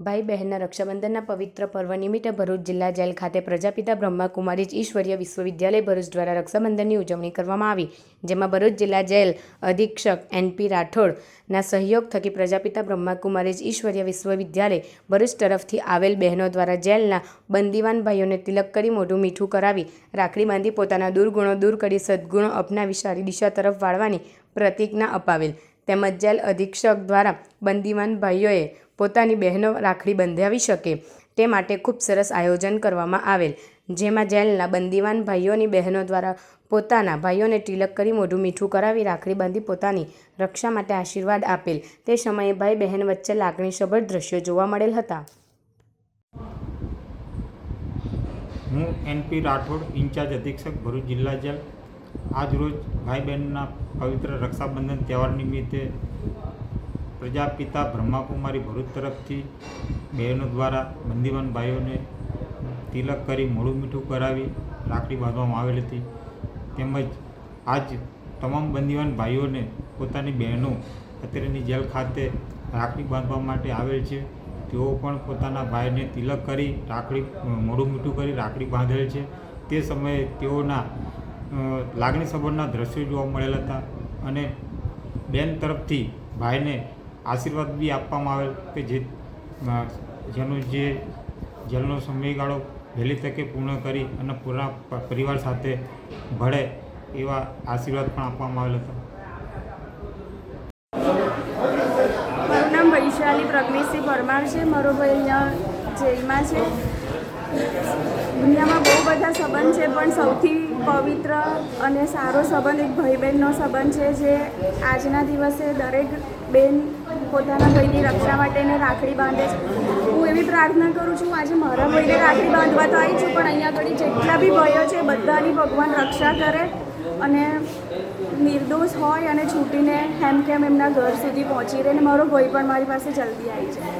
ભાઈ બહેનના રક્ષાબંધનના પવિત્ર પર્વ નિમિત્તે ભરૂચ જિલ્લા જેલ ખાતે પ્રજાપિતા બ્રહ્માકુમારી ઈશ્વરીય વિશ્વવિદ્યાલય ભરૂચ દ્વારા રક્ષાબંધનની ઉજવણી કરવામાં આવી. જેમાં ભરૂચ જિલ્લા જેલ અધિક્ષક એનપી રાઠોડના સહયોગ થકી પ્રજાપિતા બ્રહ્માકુમારીજ ઈશ્વરીય વિશ્વવિદ્યાલય ભરૂચ તરફથી આવેલ બહેનો દ્વારા જેલના બંદીવાન ભાઈઓને તિલક કરી મોઢું મીઠું કરાવી, રાખડી બાંધી પોતાના દુર્ગુણો દૂર કરી સદ્ગુણો અપનાવી સારી દિશા તરફ વાળવાની પ્રતિજ્ઞા અપાવેલ. તેમજ જેલ અધિક્ષક દ્વારા બંદીવાન ભાઈઓએ પોતાની બહેનો રાખડી બંધાવી શકે તે માટે ખૂબ સરસ આયોજન કરવામાં આવેલ, જેમાં જેલના બંદીવાન ભાઈઓની બહેનો દ્વારા પોતાના ભાઈઓને તિલક કરી મોઢું મીઠું કરાવી રાખડી બાંધી પોતાની રક્ષા માટે આશીર્વાદ આપેલ. તે સમયે ભાઈ બહેન વચ્ચે લાગણીસભર દ્રશ્યો જોવા મળેલ હતા. હું એનપી રાઠોડ, ઇન્ચાર્જ અધિક્ષક ભરૂચ જિલ્લા જેલ. આજરોજ ભાઈ બહેનના પવિત્ર રક્ષાબંધન તહેવાર નિમિત્તે પ્રજાપિતા બ્રહ્માકુમારી ભરૂચ તરફથી બહેનો દ્વારા બંદીવાન ભાઈઓને તિલક કરી મોડું મીઠું કરાવી રાખડી બાંધવામાં આવેલ હતી. તેમજ આજ તમામ બંદીવાન ભાઈઓને પોતાની બહેનો અત્યારેની જેલ ખાતે રાખડી બાંધવા માટે આવેલ છે. તેઓ પણ પોતાના ભાઈને તિલક કરી રાખડી મોડું મીઠું કરી રાખડી બાંધેલ છે. તે સમયે તેઓના લાગણી સંબંધના દ્રશ્યો જોવા મળેલા હતા અને બેન તરફથી ભાઈને આશીર્વાદ બી આપવામાં આવેલ કે જે જેનો જે જેલનો સમયગાળો વહેલી તકે પૂર્ણ કરી અને પૂરા પરિવાર સાથે ભળે એવા આશીર્વાદ પણ આપવામાં આવેલ હતા. મારું નામ વૈશાલી પ્રજ્ઞેશસિંહ પરમાર છે. મારો ભાઈ અહીંયા જેલમાં છે. દુનિયામાં બહુ બધા સંબંધ છે, પણ સૌથી પવિત્ર અને સારો સંબંધ એક ભાઈ બહેનનો સંબંધ છે જે આજના દિવસે દરેક બેન પોતાના ભાઈની રક્ષા માટેને રાખડી બાંધે છે. હું એવી પ્રાર્થના કરું છું, આજે મારા ભાઈને રાખડી બાંધવા તો આવી છું, પણ અહીંયા આગળ જેટલા બી ભાઈઓ છે, બધાની ભગવાન રક્ષા કરે અને નિર્દોષ હોય અને છૂટીને હેમ કેમ એમના ઘર સુધી પહોંચી રહે અને મારો ભાઈ પણ મારી પાસે જલ્દી આવી જાય.